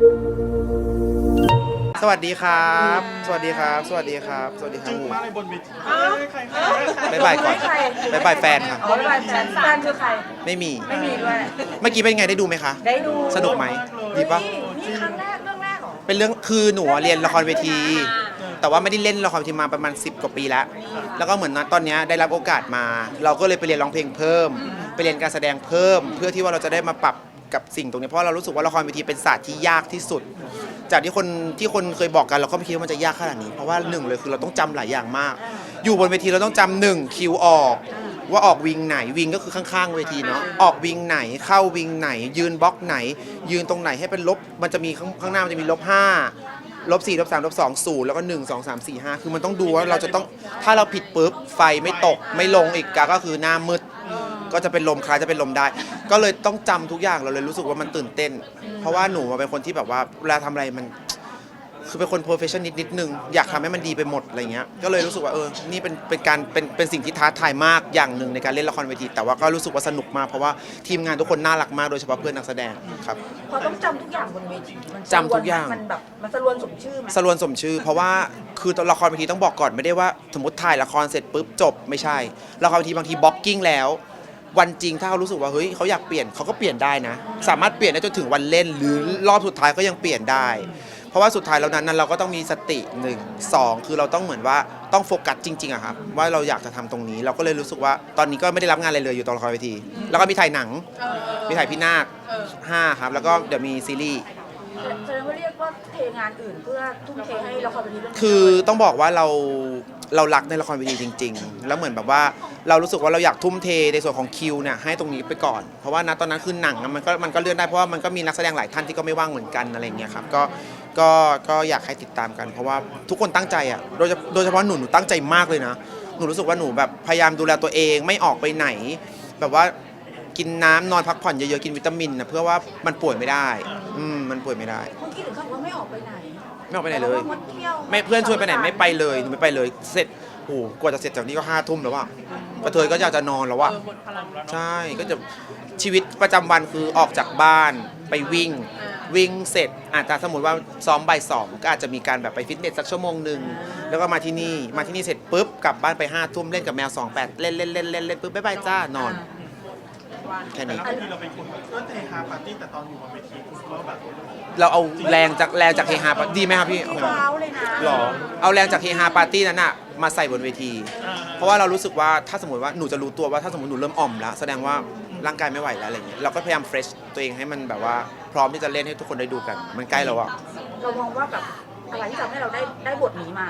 สวัสดีครับ สวัสดีครับ สวัสดีครับ สวัสดีครับจึ้งมากเลยบนเวทีใครใครบ๊ายบายก่อนใครบ๊ายบายแฟนครับอ๋อบ๊ายบายแฟนแฟนคือใคร ไม่มี ไม่มีด้วย เมื่อกี้เป็นไงได้ดูไหมคะ ได้ดู สนุกไหม ดีปะนี่นี่ครั้งแรกเรื่องแรกเหรอ เป็นเรื่องคือหนูอะเรียนละครเวที แต่ว่าไม่ได้เล่นละครเวทีมาประมาณ 10 กว่าปีแล้ว แล้วก็เหมือนตอนเนี้ยได้รับโอกาสมา เราก็เลยไปเรียนร้องเพลงเพิ่ม ไปเรียนการแสดงเพิ่ม เพื่อที่ว่าเราจะได้มาปรับ กับสิ่งตรงนี้เพราะเรารู้สึกว่าละครเวทีเป็นศาสตร์ที่ยากที่สุด จากที่คนที่คนเคยบอกกันเราก็ไม่คิดว่ามันจะยากขนาดนี้เพราะว่าหนึ่งเลยคือเราต้องจำหลายอย่างมาก อยู่บนเวทีเราต้องจำหนึ่งคิวออก ว่าออกวิงไหนวิงก็คือข้างๆเวทีเนาะออกวิงไหนเข้าวิงไหน ยืนบล็อกไหน ยืนตรงไหนให้เป็นลบมันจะมีข้างข้างหน้ามันจะมีลบห้าลบสี่ลบสามลบสองศูนย์แล้วก็หนึ่งสองสามสี่ห้าคือมันต้องดูว่าเราจะต้องถ้าเราผิดปุ๊บไฟไม่ตกไม่ลงอีกก็คือหน้ามืด ก็จะเป็นลมคล้ายจะเป็นลมได้ ก็เลยต้องจำทุกอย่างเราเลยรู้สึกว่ามันตื่นเต้น เพราะว่าหนูอะเป็นคนที่แบบว่าเวลาทำอะไรมัน คือเป็นคน professional นิดนิดนึง อยากทำให้มันดีไปหมดอะไรเงี้ยก็เลยรู้สึกว่าเออนี่เป็นเป็นการเป็นเป็นสิ่งที่ท้าทายมากอย่างหนึ่งในการเล่นละครเวที แต่ว่าก็รู้สึกว่าสนุกมากเพราะว่าทีมงานทุกคนน่ารักมากโดยเฉพาะเพื่อนนักแสดงครับ พอต้องจำทุกอย่างบนเวทีมันจำทุกอย่าง มันแบบมันสรวนสมชื่อไหมสรวนสมชื่อ เพราะว่าคือตัวละครเวทีต้องบอกก่อนไม่ได้ว่าสมมติถ่ายละครเสร็จปุ๊บจบไม่ใช่ละครเวทีบางทีบล็อกกิ้งแล้ว วันจริงถ้าเขารู้สึกว่าเฮ้ยเขาอยากเปลี่ยนเขาก็เปลี่ยนได้นะ สามารถเปลี่ยนได้จนถึงวันเล่น หรือรอบสุดท้ายก็ยังเปลี่ยนได้ เพราะว่าสุดท้ายแล้วนั้นนั้นเราก็ต้องมีสติหนึ่งสองคือเราต้องเหมือนว่าต้องโฟกัสจริงๆอะครับว่าเราอยากจะทำตรงนี้ เราก็เลยรู้สึกว่าตอนนี้ก็ไม่ได้รับงานอะไรเลยอยู่ตอนละครเวที แล้วก็มีถ่ายหนัง มีถ่ายพี่นาคห้าครับแล้วก็เดี๋ยวมีซีรีส์ แสดงว่าเรียกว่าเทงานอื่นเพื่อทุ่มเทให้ละครเวทีเรื่องนี้คือต้องบอกว่าเราเรารักในละครเวทีจริง ๆ แล้วเหมือนแบบว่าเรารู้สึกว่าเราอยากทุ่มเทในส่วนของคิวเนี่ยให้ตรงนี้ไปก่อน เพราะว่าณตอนนั้นคือหนังอะมันก็มันก็เลื่อนได้เพราะว่ามันก็มีนักแสดงหลายท่านที่ก็ไม่ว่างเหมือนกันอะไรอย่างเงี้ยครับก็ก็ก็อยากให้ติดตามกัน เพราะว่าทุกคนตั้งใจอะโดยเฉโดยเฉพาะหนูหนูตั้งใจมากเลยนะหนูรู้สึกว่าหนูแบบพยายามดูแลตัวเองไม่ออกไปไหน แบบว่ากินน้ำนอนพักผ่อนเยอะๆกินวิตามินนะเพื่อว่ามันป่วยไม่ได้อืมมันป่วยไม่ได้ เมื่อกี้ถึงขั้นว่า ไม่ออกไปไหนไม่ออกไปไหนเลยแต่ว่างดที่ยวไม่เพื่อนชวนไปไหนไม่ไปเลยหนูไม่ไปเลย เสร็จโอ้โหกว่าจะเสร็จจากนี้ก็ห้าทุ่มแล้วว่ะกระเทยก็อยากจะนอนแล้วว่ะ ใช่ก็จะชีวิตประจำวันคือออกจากบ้านไปวิ่ง วิ่งเสร็จอาจจะสมมติว่าซ้อมบ่ายสองก็อาจจะมีการแบบไปฟิตเนสสักชั่วโมงหนึ่งแล้วก็มาที่นี่มาที่นี่เสร็จปุ๊บกลับบ้านไปห้าทุ่มเล่นกับแมวสองแปดเล่นเล่นเล่นเล่นเล่นปุ๊บบ๊ายบายจ้านอน แค่นี้แล้วบางทีเราเป็นคนแบบเออเทฮาปาร์ตี้แต่ตอนอยู่บนเวทีคุณก็แบบ เราเอาแรงจากแรงจากเฮฮาปะดีไหมครับพี่เอาไหมว้าวเลยนะหรอ เอาแรงจากเฮฮาปาร์ตี้นั้นอะมาใส่บนเวที เพราะว่าเรารู้สึกว่าถ้าสมมติว่าหนูจะรู้ตัวว่าถ้าสมมติหนูเริ่มอ่อมแล้วแสดงว่าร่างกายไม่ไหวแล้วอะไรเงี้ยเราก็พยายามเฟรชตัวเองให้มันแบบว่าพร้อมที่จะเล่นให้ทุกคนได้ดูกัน มันใกล้แล้วอะ เรามองว่าแบบอะไรที่ทำให้เราได้ได้บทนี้มา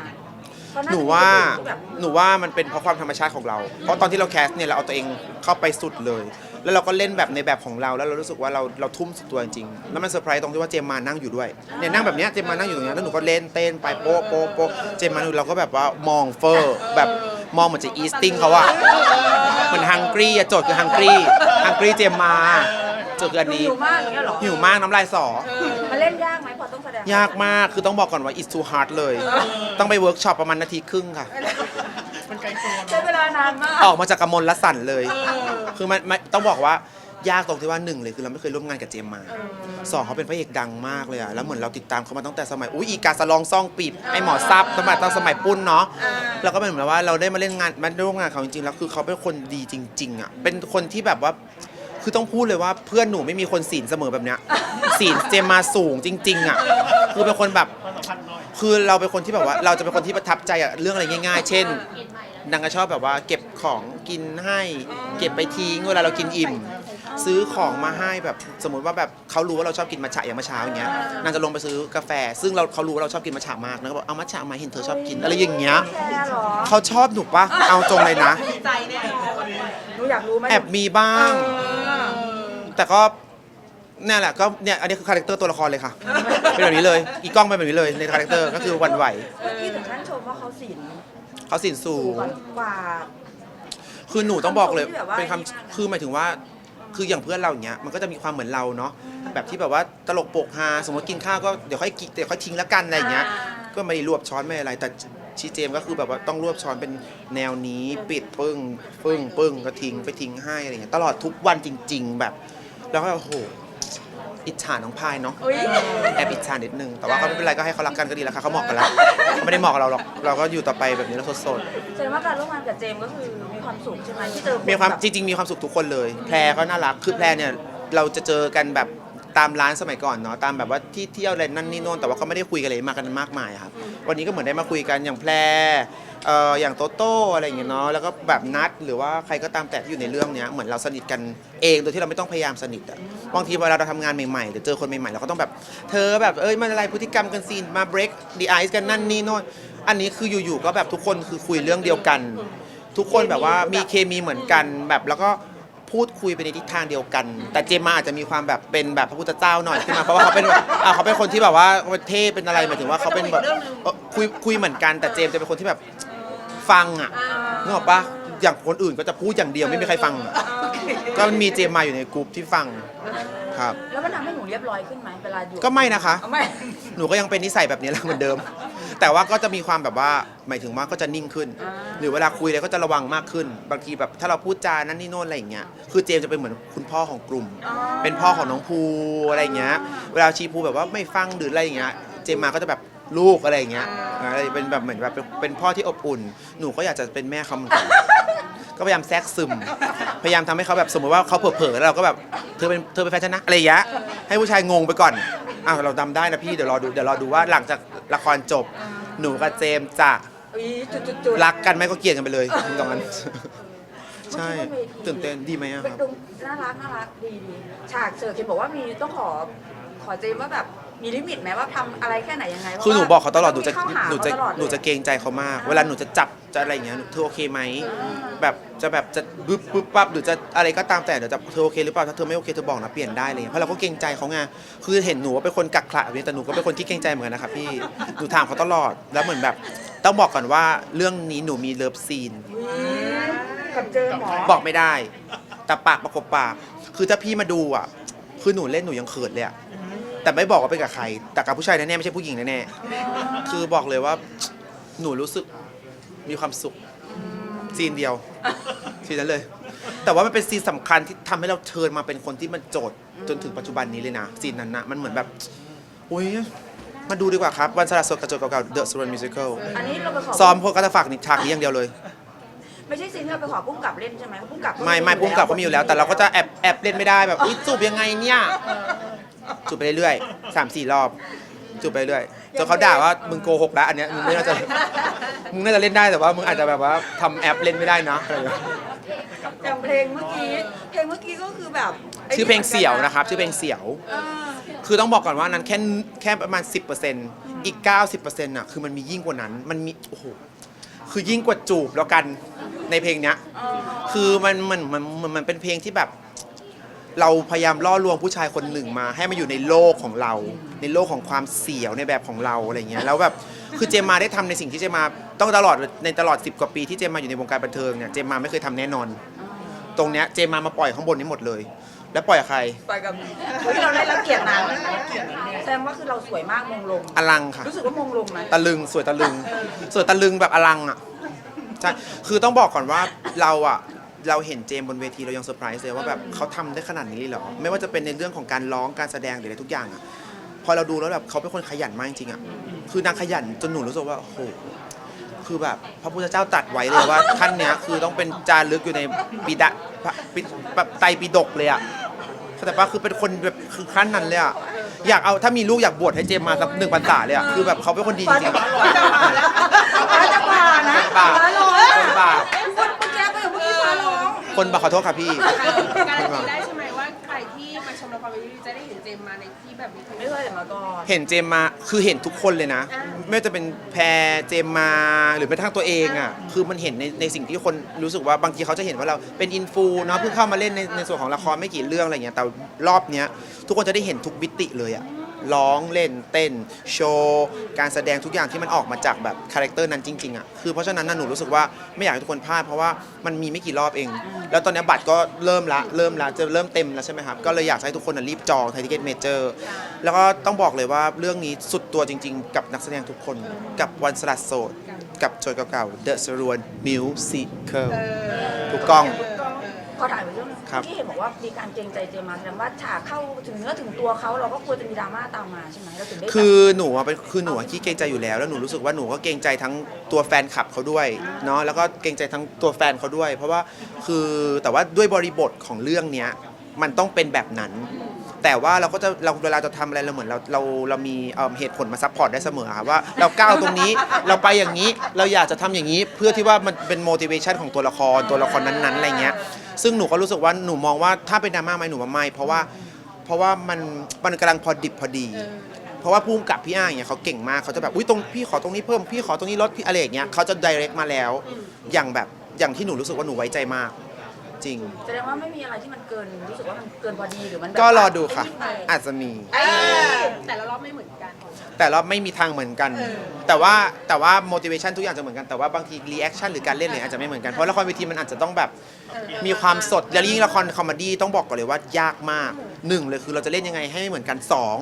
เพระหนูว่าจะมีบทที่แบบหนูว่ามันเป็นเพราะความธรรมชาติของเรา เพราะตอนที่เราแคสเนี่ยเราเอาตัวเองเข้าไปสุดเลย แล้วเราก็เล่นแบบในแบบของเราแล้วเรารู้สึกว่าเราเราทุ่มสุดตัวจริงๆแล้วมันเซอร์ไพรส์ตรงที่ว่าเจมมานั่งอยู่ด้วยเนี่ยนั่งแบบเนี้ยเจมมานั่งอยู่ตรงเนี้ยแล้วหนูก็เล่นเต้นไปโป๊ะโป๊ะโป๊ะเจมมาดูเราก็แบบว่ามองเฟอร์แบบมองเหมือนจะอีสติ้งเขาอะเหมือนฮังกี้อะโจทย์คือฮังกี้ฮังกี้เจมมาโจทย์คืออันนี้หิวมากอย่างเงี้ยเหรอหิวมากน้ำลายสอมันเล่นยากไหมพอต้องแสดงยากมาก คือต้องบอกก่อนว่า it's too hard เลย ต้องไปเวิร์กช็อปประมาณนาทีครึ่งค่ะานานมาก ออกมาจากกำมลละสั่นเลย คือมันมันต้องบอกว่ายากตรงที่ว่าหนึ่งเลยคือเราไม่เคยร่วมงานกับเจมมาสองเขาเป็นพระเอกดังมากเลยอะแล้วเหมือนเราติดตามเขามาตั้งแต่สมัยอุ้ยอีกาสลองซ่องปีบไอหมอซับสมัยตอนสมัยปุ้นเนาะแล้วก็เป็นเหมือนว่าเราได้มาเล่นงานมาร่วมงานเขาจริงๆแล้วคือเขาเป็นคนดีจริง ๆอะเป็นคนที่แบบว่าคือต้องพูดเลยว่าเพื่อนหนูไม่มีคนศีลเสมอแบบเนี้ยศีลเจมมาสูงจริง ๆอะคือเป็นคนแบบความสัมพันธ์น้อยคือเราเป็นคนที่แบบว่าเราจะเป็นคนที่ประทับใจอะเรื่องอะไรง่าย ๆ เช่นนางก็ชอบแบบว่าเก็บของกินให้ เก็บไปทิ้งเวลาเรากินอิ่ม ซื้อของมาให้แบบสมมติว่าแบบเขารู้ว่าเราชอบกินมัทฉะอย่างเมื่อเช้าอย่างเงี้ยนางจะลงไปซื้อกาแฟ ซึ่งเราเขารู้ว่าเราชอบกินมัทฉะมากนางก็บอกเอามัทฉะมาเห็นเธอชอบกินอะไรอย่างเงี้ยแค่เหรอเขาชอบหนูปะเอาตรงเลยนะ ใจแน่หนูอยากรู้ไหมแอบมีบ้างเออแต่ก็เนี่ยแหละก็เนี่ยอันนี้คือคาแรคเตอร์ตัวละครเลยค่ะ เป็นแบบนี้เลย อีกล้องเป็นแบบนี้เลยในคาแรคเตอร์ก็คือหวันไหว เมื่อกี้ถึงขั้นชมว่าเขาศีล เขาสินสูสูงงกว่า คือหนูต้องบอกเลยคำชมที่แบบว่าเป็นคำคือหมายถึงว่า คืออย่างเพื่อนเราอย่างเงี้ยมันก็จะมีความเหมือนเราเนาะแบบที่แบบว่าตลกโปกฮาสมมติกินข้าวก็เดี๋ยวค่อยกินเดี๋ยวค่อยทิ้งแล้วกันอะไรอย่างเงี้ย ก็ไม่ได้รวบช้อนไม่อะไร แต่ชีเจมก็คือแบบว่าต้องรวบช้อนเป็นแนวนี้ปิดปึ้งปึ้งปึ้งก็ทิ้งไปทิ้งให้อะไรเงี้ยตลอดทุกวันจริง ๆ แบบ แล้วก็โอ้โห อิจฉาน้องพายเนาะอุ้ยแอบอิจฉานิดนึง แต่ว่าก็ไม่เป็นไรก็ให้เขารักกันก็ดีแล้วค่ะเขาเหมาะกันแล้วไม่ได้เหมาะกับเราหรอกเราก็อยู่ต่อไปแบบนี้แล้วสดแสดงว่าการร่วมงานกับเจมส์ก็คือมีความสุขใช่ไหมที่เจอๆมีความแบบจริงๆ มีความสุขทุกคนเลย แพรก็น่ารักคือแพรเนี่ยเราจะเจอกันแบบ ตามร้านสมัยก่อนเนาะตามแบบว่าที่เที่ยวอะไรนั่นนี่โน่นแต่ว่าก็ไม่ได้คุยกันเลยมากันมากมายครับวันนี้ก็เหมือนได้มาคุยกันอย่างแพรเอ่ออย่างโตโต้อะไรอย่างเงี้ยเนาะแล้วก็แบบนัดหรือว่าใครก็ตามแต่ที่อยู่ในเรื่องเนี้ยเหมือนเราสนิทกันเองโดยที่เราไม่ต้องพยายามสนิทอะบางทีเวลาเราทำงานใหม่ๆหรือเจอคนใหม่ๆเราก็ต้องแบบเธอแบบเอ้ยมันอะไรพฤติกรรมกันซีนมา break the ice กันนั่นนี่โน่นอันนี้คืออยู่ๆก็แบบทุกคนคือคุยเรื่องเดียวกัน ทุกคนแบบว่ามีเคมีเหมือนกันแบบแล้วก็ พูดคุยไปในทิศทางเดียวกัน แต่เจมมาอาจจะมีความแบบเป็นแบบพระพุทธเจ้าหน่อยขึ้นมาเพราะว่าเขาเป็นอ่าเขาเป็นคนที่แบบว่าเท่เป็นอะไรหมายถึงว่าเขาเป็นแบบเอ่อคุยคุยเหมือนกัน แต่เจมจะเป็นคนที่แบบฟังอะนึกออกปะอย่างคนอื่นก็จะพูดอย่างเดียวไม่มีใครฟังอะก็มีเจมมาอยู่ในกลุ่มที่ฟังครับ แล้วมันทำให้หนูเรียบร้อยขึ้นไหมเวลาอยู่ก็ไม่นะคะ เอาไม่ หนูก็ยังเป็นนิสัยแบบนี้แหละเหมือนเดิม แต่ว่าก็จะมีความแบบว่าหมายถึงว่าก็จะนิ่งขึ้น อ่า หรือเวลาคุยอะไรก็จะระวังมากขึ้น บางทีแบบถ้าเราพูดจานั่นนี่โน่นอะไรอย่างเงี้ยคือเจมส์จะเป็นเหมือนคุณพ่อของกลุ่ม เป็นพ่อของน้องภูอะไรอย่างเงี้ย เวลาชีภูแบบว่าไม่ฟังหรืออะไรอย่างเงี้ย เจมส์มาก็จะแบบลูกอะไรอย่างเงี้ยอะไรเป็นแบบเหมือนแบบเป็นเป็นพ่อที่อบอุ่น หนูก็อยากจะเป็นแม่เขาเหมือนกัน ก็พยายามแทรกซึม พยายามทำให้เขาแบบสมมติว่าเขาเผลอๆแล้วเราก็แบบเธอเป็นเธอเป็นแฟนฉันนะอะไรอย่างเงี้ยให้ผู้ชายงงไปก่อน อ้าวเราทำได้นะพี่เดี๋ยวรอดูเดี๋ยวรอดูว่าหลังจากละครจบ หนูกับเจมส์จะอุ๊ยจุดจุดจุดรักกันไหมก็เกลียดกันไปเลยตรงนั้น ใช่เมื่อกี้บนเวทีตื่นเต้นดีไหมอะเป็คนรับดูน่ารักน่ารักดีดีฉากเจอเคนบอกว่ามีต้องขอขอเจมส์ว่าแบบ มีลิมิตไหมว่าทำอะไรแค่ไหนยังไงพระคือหนูว่บอกเขาตลอดหนูจะเข้าาหนูจะเขาตลอดเลยหนูจะเกรงใจเขามาก เวลาหนูจะจับจะอะไรอย่างเงี้ยเธอโอเคไหมแบบจะแบบจะบึ๊บบึ๊บปั๊บหรือจะอะไรก็ตามแต่เดี๋ยวจะเธอโอเคหรือเปล่าถ้าเธอไม่โอเคเธอบอกนะเปลี่ยนได้เลยเพราะเราก็เกรงใจเขาไงคือเห็นหนูว่าเป็นคนกักขระแบบนี้แต่หนูก็เป็นคนที่เกรงใจเหมือนกันนะครับพี่หนูถามเขาตลอดแล้วเหมือนแบบต้องบอกก่อนว่าเรื่องนี้หนูมีเลิฟซีนอุ๊ยกับเจมส์หมอบอกไม่ได้ แต่ปากประกบปาก คือถ้าพี่มาดูอะ คือหนูเล่นหนูยังเขินเลยอะ แต่ไม่บอกว่าเป็นกับใคร แต่กับผู้ชายแน่ๆไม่ใช่ผู้หญิงแน่ๆคือบอกเลยว่าหนูรู้สึกมีความสุขซีนเดียวซีนนั้นเลย แต่ว่ามันเป็นซีนสำคัญที่ทำให้เราเชิญมาเป็นคนที่มันโจทย์จนถึงปัจจุบันนี้เลยนะซีนนั้นนะมันเหมือนแบบอุ้ยมาดูดีกว่าครับ วันสลัดสดกระจกเก่าๆ The s u r r e n Musical อันนี้เราไปขอซ้อมพวกก็จะฝากนิฉากนี้อย่างเดียวเลย ไม่ใช่ซีนที่เราไปขอพุ่งกับเล่นใช่ไหมพุ่งกับไม่ไม่พุ่มกับก็มีอยู่แล้ว แต่เราก็จะแอบแอบเล่นไม่ได้แบบอุ๊ยจูบยังไงเนี่ย จูบไปเรื่อยๆสามสี่รอบจูบไปเรื่อยจนเขาด่าว่ามึงโกหกแล้วอันเนี้ยมึงไม่น่าจะมึงน่าจะเล่นได้แต่ว่ามึงอาจจะแบบว่าทำแอปเล่นไม่ได้นะอะไรอย่างเงี้ยอย่างเพลงเมื่อกี้ เพลงเมื่อกี้ก็คือแบบไชื่อเพลงเสี่ยวนะครับ ชื่อเพลงเสี่ยวอ่าคือต้องบอกก่อนว่านั้นแค่แค่ประมาณ 10%อีก 90%น่ะคือมันมียิ่งกว่านั้นมันมีโอ้โหคือยิ่งกว่าจูบแล้วกันในเพลงเนี้ย คือมันมันมันมันมันเป็นเพลงที่แบบ เราพยายามล่อลวงผู้ชายคนหนึ่งมา ให้มาอยู่ในโลกของเรา ในโลกของความเสียวในแบบของเราอะไรเงี้ยแล้วแบบคือเจมมาได้ทำในสิ่งที่เจมมาต้องตลอดในตลอด 10 กว่าปีที่เจมมาอยู่ในวงการบันเทิงเนี่ยเจมมาไม่เคยทำแน่นอน ตรงเนี้ยเจมมามาปล่อยข้างบนนี้หมดเลย แล้วปล่อยกับใครไปกับที่เราได้รับเกียรตินางแสดงว่าคือเราสวยมากมงลง อลังค่ะ รู้สึกว่ามงลงไหมตะลึงสวยตะลึงสวยตะลึงแบบอลังอะใช่คือต้องบอกก่อนว่าเราอะ เราเห็นเจมส์บนเวทีเรายังเซอร์ไพรส์เลยว่าแบบเขาทำได้ขนาดนี้เลยเหรอ ไม่ว่าจะเป็นในเรื่องของการร้องการแสดงหรืออะไรทุกอย่างอะพอเราดูแล้วแบบเขาเป็นคนขยันมากจริงๆอะคือนางขยันจนหนูรู้สึกว่าโอ้โหคือแบบพระพุทธเจ้าตรัดไว้เลยว่า ท่านเนี้ยคือต้องเป็นจารึกอยู่ในปิดะพระปิแบบไตรปิฎกเลยอะเข้าใจปะคือเป็นคนแบบคือขั้นนั้นเลยอะอยากเอาถ้ามีลูกอยากบวชให้เจมส์มาสักหนึ่งพรรษาเลยอะคือแบบเขาเป็นคนดีจริงๆฟ้าจะผ่านะ บาปฟ้าร้องคนบาป คนบาปขอโทษค่ะพี่การันตีได้ใช่ไหมว่าใครที่มาชมละครเวทีจะได้เห็นเจมส์มาในที่แบบนี้ไม่เคยเห็นมาก่อนเห็นเจมมาคือเห็นทุกคนเลยนะ ไม่ว่าจะเป็นแพรเจมมาหรือแม้กระทั่งตัวเองอะคือมันเห็นในในสิ่งที่คนรู้สึกว่าบางทีเขาจะเห็นว่าเราเป็นอินฟูเนาะเพิ่งเข้ามาเล่นในในส่วนของละครไม่กี่เรื่องอะไรเงี้ยแต่รอบเนี้ยทุกคนจะได้เห็นทุกมิติเลยอะ ร้องเล่นเต้น โชว์การแสดงทุกอย่างที่มันออกมาจากแบบคาแรคเตอร์นั้นจริงๆอะคือเพราะฉะนั้นน่ะหนูรู้สึกว่าไม่อยากให้ทุกคนพลาดเพราะว่ามันมีไม่กี่รอบเอง แล้วตอนนี้บัตรก็เริ่มละเริ่มละจะเริ่มเต็มแล้วใช่ไหมครับก็เลยอยากให้ทุกคนนะรีบจองไททิเกตเมเจอร์แล้วก็ต้องบอกเลยว่าเรื่องนี้สุดตัวจริง ๆ กับนักแสดงทุกคนกับวันสลัดโสดกับโจยเก่าๆ The s a r u n Musical ถูกกล้องขอถ่ายไปเรื่อง ครับที่เห็นบอกว่ามีการเกรงใจเจมส์มาแสดงว่าฉากเข้าถึงเนื้อถึงตัวเขาเราก็กลัวจะมีดราม่าตามมาใช่ไหมเราถึงได้แบบคือหนูอะเป็นคือหนูอะขี้เกรงใจอยู่แล้ว แล้วหนูรู้สึกว่าหนูก็เกรงใจทั้งตัวแฟนคลับเขาด้วยเนาะแล้วก็เกรงใจทั้งตัวแฟนเขาด้วย เพราะว่าคือแต่ว่าด้วยบริบทของเรื่องเนี้ยมันต้องเป็นแบบนั้น แต่ว่าเราก็จะเราเวลาจะทำอะไรเราเหมือนเราเราเรามีเอิ่มเหตุผลมาซัพพอร์ตได้เสมอครับว่าเราก้าวตรงนี้ เราไปอย่างนี้เราอยากจะทำอย่างนี้ เพื่อที่ว่ามันเป็น motivation ของตัวละครตัวละครนั้นๆอะไรเงี้ยซึ่งหนูก็รู้สึกว่าหนูมองว่าถ้าเป็นดราม่าไหมหนูว่าไม่เพราะว่าเพราะว่ามันมันกำลังพอดิบพอดี เพราะว่าภูมิกับพี่อ้างเนี่ยเขาเก่งมากเขาจะแบบอุ้ยตรงพี่ขอตรงนี้เพิ่มพี่ขอตรงนี้ลดพี่อะไรอย่างเงี้ยเขาจะ direct มาแล้ว อย่างแบบอย่างที่หนูรู้สึกว่าหนูไว้ใจมาก จริง แสดงว่าไม่มีอะไรที่มันเกินรู้สึกว่ามันเกินพอดีหรือมันแบบก็รอดูค่ะนิหน่อยอาจจะมี เอ้ยแต่ละรอบไม่เหมือนกัน แต่เราไม่มีทางเหมือนกัน แต่ว่าแต่ว่า motivation ทุกอย่างจะเหมือนกัน แต่ว่าบางที reaction หรือการเล่นเนี่ยอาจจะไม่เหมือนกัน เพราะละครเวทีมันอาจจะต้องแบบมีความสด แล้วยิ่งละครคอมเมดี้ต้องบอกก่อนเลยว่ายากมากหนึ่งเลยคือเราจะเล่นยังไงให้ไม่เหมือนกันสอง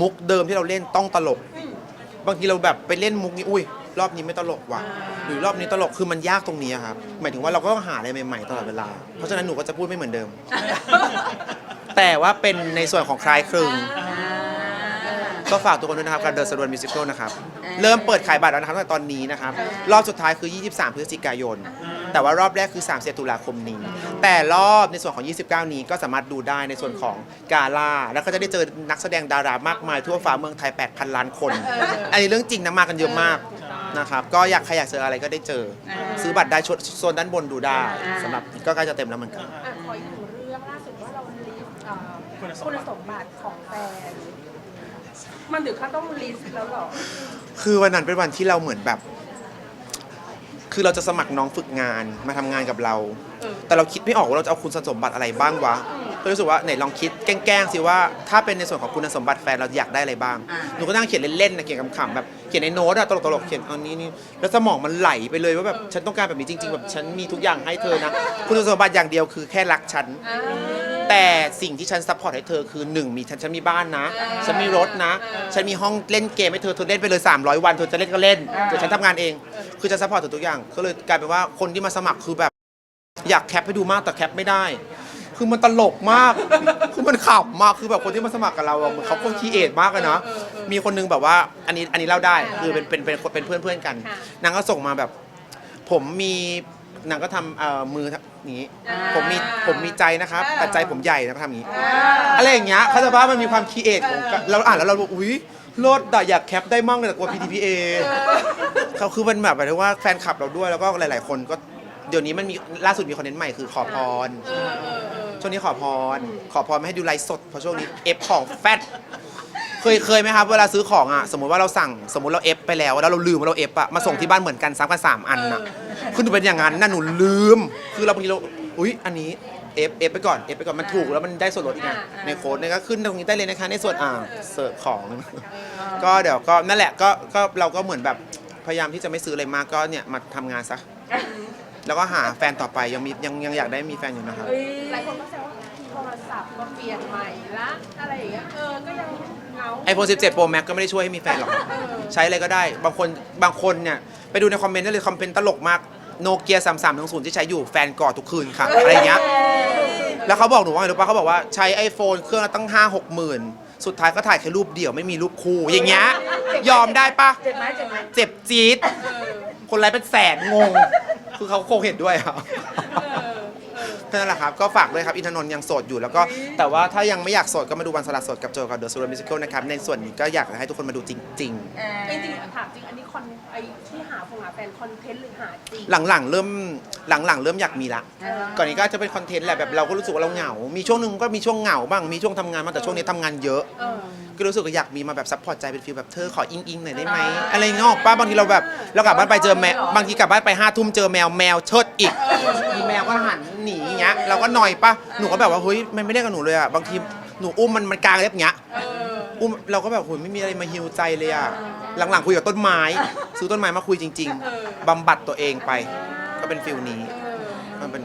มุกเดิมที่เราเล่นต้องตลก บางทีเราแบบไปเล่นมุกนี้อุ้ย รอบนี้ไม่ตลกว่ะ หรือรอบนี้ตลกคือมันยากตรงนี้อะครับ หมายถึงว่าเราก็ต้องหาอะไรใหม่ๆตลอดเวลา เพราะฉะนั้นหนูก็จะพูดไม่เหมือนเดิม แต่ว่าเป็นในส่วนของคลายคลึง ก็ฝากทุกคนด้วยนะครับการเดินสะดวนมิวสิควลนะครับ เริ่มเปิดขายบัตรแล้วนะครับตั้งแต่ตอนนี้นะครับ รอบสุดท้ายคือ 23 พฤศจิกายน แต่ว่ารอบแรกคือ3ตุลาคมนี้ แต่รอบในส่วนของ 29 นี้ก็สามารถดูได้ในส่วนของกาล่า แล้วก็จะได้เจอนักแสดงดารามากมายทั่วฟ้าเมืองไทย 8,000 ล้านคน อันนี้เรื่องจริงนะมากันเยอะมาก นะครับก็อยากใครอยากเจออะไรก็ได้เจอซื้อบัตรได้ชดโซนด้านบนดูได้สำหรับก็ใกล้จะเต็มแล้วเหมือนกัน อะขออีกหนึ่งเรื่องล่าสุดว่าเราลิสต์เอ่อคุณสมคุณบัติสมบัติของแฟน มันถึงขั้นต้องลิสต์แล้วเหรอ คือวันนั้นเป็นวันที่เราเหมือนแบบ คือเราจะสมัครน้องฝึกงานมาทำงานกับเรา เออ แต่เราคิดไม่ออกว่าเราจะเอาคุณสมบัติอะไรบ้างวะ ก็รู้สึกว่าไหนลองคิดแกล้งๆสิว่าถ้าเป็นในส่วนของคุณสมบัติแฟนเราอยากได้อะไรบ้างอ่าหนูก็นั่งเขียนเล่นๆนะเขียนขำๆแบบเขียนในโน้ตอะตลกๆเขียนเอานี้นี่แล้วสมองมันไหลไปเลยว่าแบบฉันต้องการแบบนี้จริง ๆ แบบฉันมีทุกอย่างให้เธอนะ คุณสมบัติอย่างเดียวคือแค่รักฉันอ่าแต่สิ่งที่ฉันซัพพอร์ตให้เธอคือหนึ่งมีฉันฉันมีบ้านนะอ่าฉันมีรถนะอ่าฉันมีห้องเล่นเกมให้เธอเธอเล่นไปเลย 300 วันเธอจะเล่นก็เล่นเดี๋ยวฉันทำงานเอง คือจะซัพพอร์ตเธอทุกอย่างก็เลยกลายเป็นว่าคนที่มาสมัครคือแบบ อยากแคปให้ดูมากแต่แคปไม่ได้ คือมันตลกมาก คือมันขำมากคือแบบคนที่มาสมัครกับเราอะเหมือนเขาก็คีเอทมากเลยนะ มีคนนึงแบบว่าอันนี้อันนี้เล่าได้คือเป็นเป็นเป็นเป็นเพื่อนเพื่อนๆกันค่ะนางก็ส่งมาแบบ ผมมีนางก็ทำเอ่อมืออย่างนี้ อ่าผมมีผมมีใจนะครับอ่าแต่ใจผมใหญ่นะก็ทำอย่างนี้อ่าอะไรอย่างเงี้ยเขาใจะว่ามันมีความคีเอทของเราอ่านแล้วเราบอกอุ้ยโลดอะอยากแคปได้มั่งเลยแต่กลัว PTPA เขาคือมันแบบหมายถึงว่าแฟนคลับเราด้วยแล้วก็หลาย ๆ คนก็เดี๋ยวนี้มันมีล่าสุดมีคอนเทนต์ใหม่คือขอพร เออเออเออ ช่วงนี้ขอพร ขอพรไม่ให้ดูไลฟ์สดเพราะช่วงนี้เอฟของแฟตเคยเคยไหมครับเวลาซื้อของอะสมมติว่าเราสั่งสมมติเราเอฟไปแล้วแล้วเราลืมว่าเราเอฟอะมาส่งที่บ้านเหมือนกันซ้ำกันสามอันอะคือหนูเป็นอย่างนั้นน่ะหนูลืม คือเราบางทีเราอุ๊ยอันนี้เอฟเอฟไปก่อนเอฟไปก่อนมันถูกแล้วมันได้ส่วนลดอีกไงในโค้ดเนี่ยก็ขึ้นตรงนี้ได้เลยนะคะในส่วนอ่าเสิร์ฟของ ก็เดี๋ยวก็นั่นแหละก็ก็เราก็เหมือนแบบพยายามที่จะไม่ซื้ออะไรมากก็เนี่ยมาทำงานซะ แล้วก็หาแฟนต่อไปยังมียังยังอยากได้มีแฟนอยู่นะครับเอ้ยหลายคนก็แซวว่าโทรศัพท์ก็เปลี่ยนใหม่ละอะไรอย่างเงี้ยเออก็ยังเหงาไอโฟน17 Pro Max ก็ไม่ได้ช่วยให้มีแฟนหรอก ใช้อะไรก็ได้ บางคนบางคนเนี่ย ไปดูในคอมเมนต์ได้เลยคอมเมนต์ตลกมากโนเกีย3 3 2 0ที่ใช้อยู่แฟนกอดทุกคืนค่ะ อะไรเงี้ย แล้วเขาบอกหนูว่าไงรู้ปะเขาบอกว่าใช้ iPhone เครื่องละตั้ง 5 6 หมื่น สุดท้ายก็ถ่ายแค่รูปเดี่ยวไม่มีรูปคู่ อย่างเงี้ย ยอมได้ปะ เจ็บไหมเจ็บไหม เจ็บจี๊ดคนไลค์เป็นแสนงง คือเขาคงเห็นด้วยครับแค่นั้นแหละครับก็ฝากด้วยครับอินทนนท์ยังโสดอยู่แล้วก็แต่ว่าถ้ายังไม่อยากโสดก็มาดูวันสลัดโสดกับโจกับเดอะซูเปอร์มิวสิคลนะครับในส่วนนี้ก็อยากให้ทุกคนมาดูจริงจริงๆถามจริงอันนี้คอนไอที่หาฟงหา แฟนคอนเทนต์หรือหาจริงๆหลังๆ เริ่มหลังๆ เริ่มอยากมีละ ก่อนนี้ก็จะเป็นคอนเทนต์แหละแบบเราก็รู้สึกว่าเราเหงา มีช่วงหนึ่งก็มีช่วงเหงาบ้าง มีช่วงทำงานบ้างแต่ช่วงนี้ทำงานเยอะ เออ ก็รู้สึกว่าอยากมีมาแบบซัพพอร์ตใจเป็นฟีลแบบเธอขออิงอิงๆหน่อยได้ไหมอะไรเงี้ยออกป้าบางทีเราแบบเรากลับบ้านไปเจอแมวบางทีกลับบ้านไปห้าทุ่มเจอแมวแมวเชิดอีกมีแมวก็หันหนีอย่างเงี้ยเราก็หน่อยป้าหนูก็แบบว่าเฮ้ยมันไม่ได้กับหนูเลยอะบางทีหนูอุ้มมันมันกลางเล็บเงี้ยเออ อุ้มเราก็แบบโหยไม่มีอะไรมาฮิวใจเลยอะ หลังๆคุยกับต้นไม้ ซื้อต้นไม้มาคุยจริงเออๆบำบัดตัวเองไป ก็เป็นฟิลนี้เออมันเป็น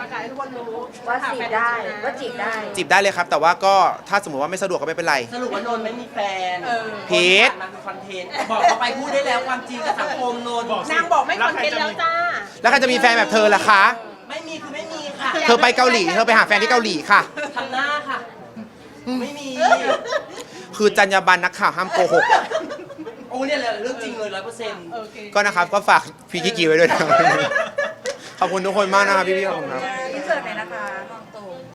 ประกาศให้ทุกคนรู้ว่าจีบได้ว่าจีบได้ จีบได้เลยครับ แต่ว่าก็ถ้าสมมติว่าไม่สะดวกก็ไม่เป็นไร สรุปว่านนท์ไม่มีแฟนเออพีทมันคือคอนเทนต์บอกเขาไปพูดได้แล้วความจริงกับสังคมนนท์บอกสินางบอกไม่คอนเทนต์แล้วจ้า แล้วใครจะมีแฟนแบบเธอล่ะคะ ไม่มีคือไม่มีค่ะค่ะเธอไปเกาหลี เธอไปหาแฟนที่เกาหลีค่ะ ทำหน้าค่ะ ไม่มี คือจรรยาบรรณนักข่าวห้ามโกหกโอ้เนี่ยแหละเรื่องจริงเลยร้อยเปอร์เซ็นต์โอเค ก็นะครับก็ฝากพี่กิกิไว้ด้วยนะครับ ขอบคุณทุกคนมากนะครับพี่ๆขอบคุณครับ